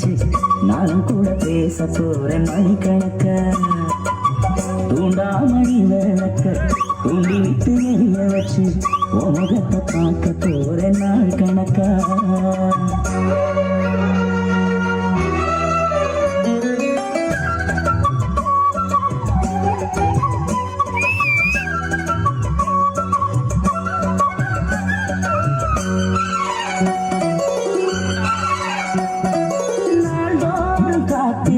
நான் நானும் கூட பேச போறேன் மணிக்கணக்க தூண்டாமணி விளக்க தூண்டி விட்டு எரிய வச்சு உன் முகத்தை பார்க்க போறேன் நாள் கணக்கா.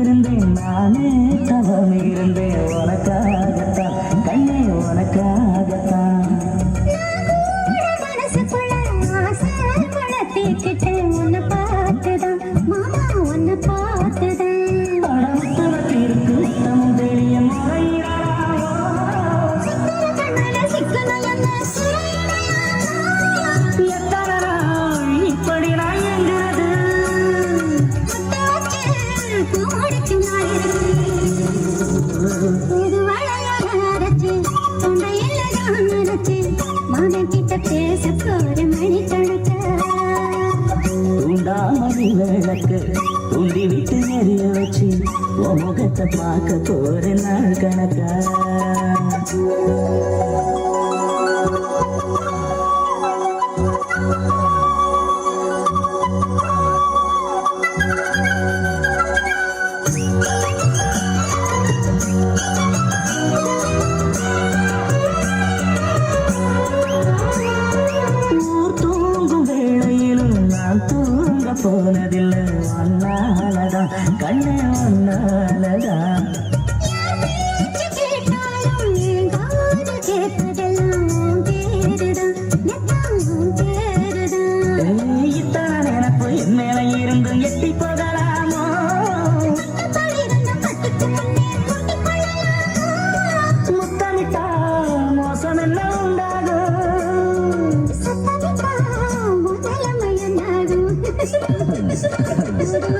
இருந்தேன் நானே தவம் இருந்தேன் உனக்கா மகன் பேச போற மணி தூண்டாமணி விளக்கு தூண்டி விட்டு எரிய வச்சு உன் முகத்தை பார்க்க போற நாள் கணக்கா? போனதில்லை ஒன்னாலதான். கண்ணே ஒன்னாலதான். இத்தான் எனக்கு என் மேல இருந்து எட்டி போ すいません。